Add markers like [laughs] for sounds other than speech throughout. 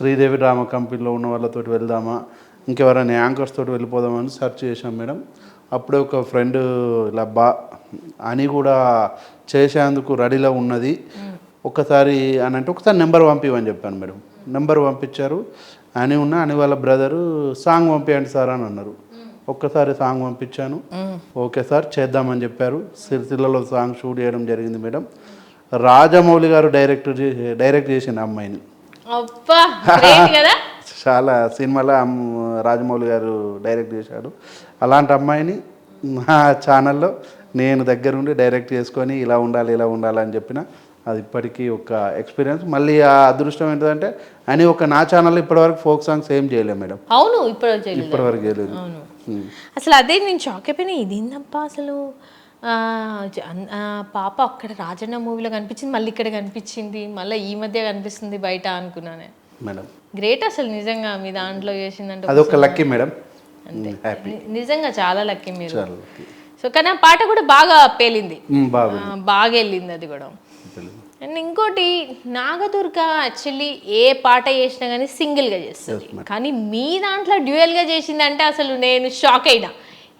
Sridevi drama కంపెనీలో ఉన్న వాళ్ళతోటి వెళ్దామా ఇంకెవరైనా యాంకర్స్ తోటి వెళ్ళిపోదామని సెర్చ్ చేశాం మేడం. అప్పుడే ఒక ఫ్రెండ్ ఇలా బా అని కూడా చేసేందుకు రెడీలో ఉన్నది. ఒక్కసారి అని అంటే ఒకసారి నెంబర్ పంపివని చెప్పాను మేడం. నెంబర్ పంపించారు. అని ఉన్న అని వాళ్ళ బ్రదరు సాంగ్ పంపించండి సార్ అని అన్నారు. ఒక్కసారి సాంగ్ పంపించాను. ఓకే సార్ చేద్దామని చెప్పారు. సిరిసిల్లలో సాంగ్ షూట్ చేయడం జరిగింది మేడం. రాజమౌళి గారు డైరెక్ట్ చేసి డైరెక్ట్ చేసిన అమ్మాయిని. చాలా సినిమాలో రాజమౌళి గారు డైరెక్ట్ చేశాడు. అలాంటి అమ్మాయిని నా ఛానల్లో నేను దగ్గరుండి డైరెక్ట్ చేసుకొని ఇలా ఉండాలి ఇలా ఉండాలి అని చెప్పిన అది ఇప్పటికీ ఒక ఎక్స్పీరియన్స్ మళ్ళీ ఆ అదృష్టం ఏంటంటే అని ఒక నా ఛానల్లో ఇప్పటివరకు ఫోక్ సాంగ్స్ ఏం చేయలేము మేడం. అవును చేయలేదు. ఇప్పటివరకు చేయలేదు. అసలు అదే నేను షాక్ అయిపోయినా ఇదేందబ్బా అసలు? పాప అక్కడ రాజన్న మూవీలో కనిపించింది మళ్ళీ ఇక్కడ కనిపించింది మళ్ళీ ఈ మధ్య కనిపిస్తుంది బయట అనుకున్నాను. మేడం. గ్రేట్ అసలు నిజంగా మీ దాంట్లో చేసిందంటే అదొక లక్కీ మేడం. నిజంగా చాలా లక్కీ మీరు. సో కానీ ఆ పాట కూడా బాగా పేలింది. బాగా వెళ్ళింది అది కూడా. అండ్ ఇంకోటి నాగదుర్గ యాక్చువల్లీ ఏ పాట చేసినా కానీ సింగిల్గా చేస్తుంది. కానీ మీ దాంట్లో డ్యూయల్గా చేసింది అంటే అసలు నేను షాక్ అయినా.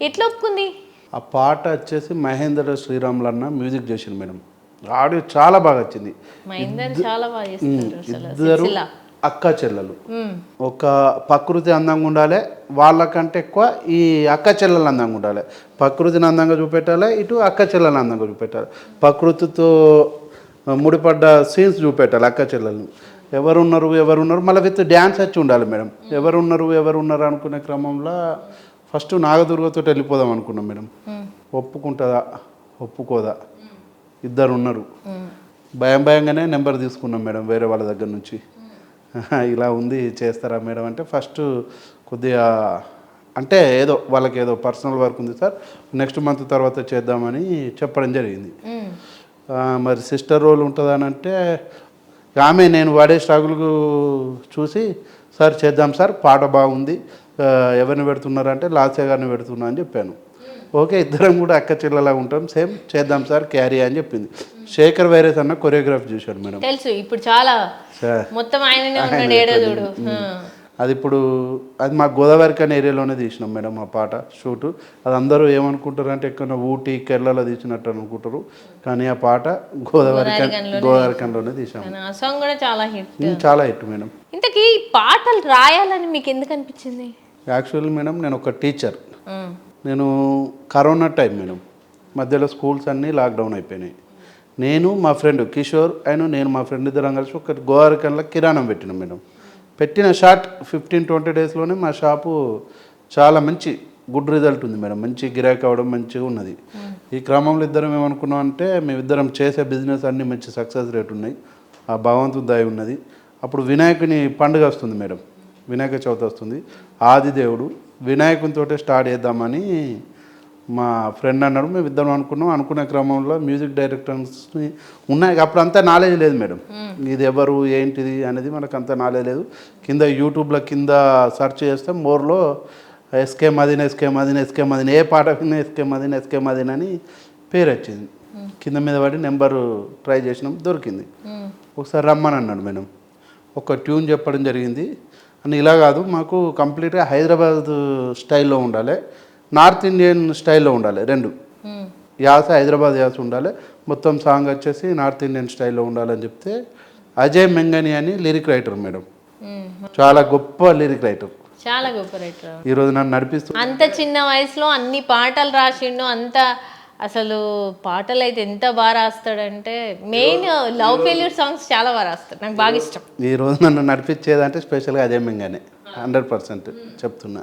ఎట్లా ఒప్పుకుంది? ఆ పాట వచ్చేసి మహేంద్ర శ్రీరాములు అన్న మ్యూజిక్ చేసిండు మేడం. ఆడియో చాలా బాగా వచ్చింది. ఇద్దరు. అక్క చెల్లెలు. ఒక ప్రకృతి అందంగా ఉండాలి వాళ్ళకంటే ఎక్కువ ఈ అక్క చెల్లెలు అందంగా ఉండాలి. ప్రకృతిని అందంగా చూపెట్టాలి ఇటు అక్క చెల్లెలు అందంగా చూపెట్టాలి. ప్రకృతితో ముడిపడ్డ సీన్స్ చూపెట్టాలి అక్క చెల్లెలు ఎవరున్నారు ఎవరున్నారు మళ్ళీ విత్ డ్యాన్స్ వచ్చి ఉండాలి మేడం. ఎవరున్నారు ఎవరున్నారు అనుకునే క్రమంలో ఫస్ట్ నాగదుర్గతో వెళ్ళిపోదాం అనుకున్నాం మేడం. ఒప్పుకుంటుందా? ఒప్పుకోదా? ఇద్దరు ఉన్నారు. భయం భయంగానే నెంబర్ తీసుకున్నాం మేడం వేరే వాళ్ళ దగ్గర నుంచి. [laughs] ఇలా ఉంది చేస్తారా మేడం అంటే ఫస్ట్ కొద్దిగా అంటే ఏదో వాళ్ళకి ఏదో పర్సనల్ వర్క్ ఉంది సార్ నెక్స్ట్ మంత్ తర్వాత చేద్దామని చెప్పడం జరిగింది. మరి సిస్టర్ రోల్ ఉంటుందా అని అంటే ఆమె నేను వాడే స్ట్రగుల్ చూసి సార్ చేద్దాం సార్ పాట బాగుంది ఎవరిని పెడుతున్నారంటే లాస్య గారిని పెడుతున్నా అని చెప్పాను. ఓకే ఇద్దరం కూడా అక్క చెల్లెలా ఉంటాం. సేమ్ చేద్దాం సార్ క్యారీ అని చెప్పింది. శేఖర్ వైరస్ అన్న కొరియోగ్రాఫ్ చూశాడు మేడం. తెలుసు ఇప్పుడు చాలా మొత్తం. అది ఇప్పుడు అది మా గోదావరి కని ఏరియాలోనే తీసినాం మేడం ఆ పాట షూట్. అది అందరూ ఏమనుకుంటారు అంటే ఎక్కడ ఊటీ కేరళలో తీసినట్టు అనుకుంటారు. కానీ ఆ పాట గోదావరి గోదావరి కనిలోనే తీసాం కానీ ఆ సాంగ్ కూడా చాలా హిట్. చాలా హిట్ మేడం. ఇంతకీ పాటలు రాయాలని మీకు ఎందుకు అనిపించింది? యాక్చువల్లీ మేడం నేను ఒక టీచర్ మ్మ్. నేను కరోనా టైం మేడం మధ్యలో స్కూల్స్ అన్నీ లాక్డౌన్ అయిపోయినాయి. నేను మా ఫ్రెండ్ కిషోర్ అండ్ నేను మా ఫ్రెండ్ ఇద్దరం కలిసి ఒక గోవారికన్లో కిరాణం పెట్టినాం మేడం పెట్టిన షార్ట్ ఫిఫ్టీన్ ట్వంటీ డేస్లోనే మా షాపు చాలా మంచి గుడ్ రిజల్ట్ ఉంది మేడం మంచి గిరాకీ అవ్వడం మంచిగా ఉన్నది. ఈ క్రమంలో ఇద్దరం ఏమనుకున్నాం అంటే మేమిద్దరం చేసే బిజినెస్ అన్నీ మంచి సక్సెస్ రేట్ ఉన్నాయి. ఆ భగవంతుడి దయ ఉన్నది. అప్పుడు వినాయకుని పండుగ వస్తుంది మేడం వినాయక చవితి వస్తుంది. ఆదిదేవుడు వినాయకునితోటే స్టార్ట్ చేద్దామని మా ఫ్రెండ్ అన్నాడు. మేము ఇద్దరం అనుకున్నాం. అనుకునే క్రమంలో మ్యూజిక్ డైరెక్టర్స్ ఉన్నాయి. అప్పుడు అంత నాలెడ్జ్ లేదు మేడం. ఇది ఎవరు ఏంటిది అనేది మనకు అంత నాలెడ్జ్ లేదు. కింద యూట్యూబ్లో కింద సెర్చ్ చేస్తే మోర్లో SK Madeen SK Madeen SK Madeen ఏ పాట విన్నా ఎస్కే మదీన్ ఎస్కే మదీన్ అని పేరు వచ్చింది. కింద మీద పడి నెంబరు ట్రై చేసినాం. దొరికింది. మ్మ్. ఒకసారి రమ్మని అన్నాడు మేడం. ఒక ట్యూన్ చెప్పడం జరిగింది. అని ఇలా కాదు మాకు కంప్లీట్గా హైదరాబాద్ స్టైల్లో ఉండాలి నార్త్ ఇండియన్ స్టైల్లో ఉండాలి రెండు. యాస హైదరాబాద్ యాస ఉండాలి మొత్తం సాంగ్ వచ్చేసి నార్త్ ఇండియన్ స్టైల్లో ఉండాలని చెప్తే అజయ్ మెంగని అని లిరిక్ రైటర్ మేడం. చాలా గొప్ప లిరిక్ రైటర్ చాలా గొప్ప రైటర్ ఈరోజు నన్ను నడిపిస్తూ అంత చిన్న వయసులో అన్ని పాటలు రాసిండు అంత అసలు పాటలు అయితే ఎంత బాగా రాస్తాడంటే మెయిన్ లవ్ ఫెయిల్యూర్ సాంగ్స్ చాలా బాగా రాస్తాడు. నాకు బాగా ఇష్టం. ఈరోజు నన్ను నడిపించేదంటే స్పెషల్గా అజయ్ మెంగనే. హండ్రెడ్ పర్సెంట్ చెప్తున్నా.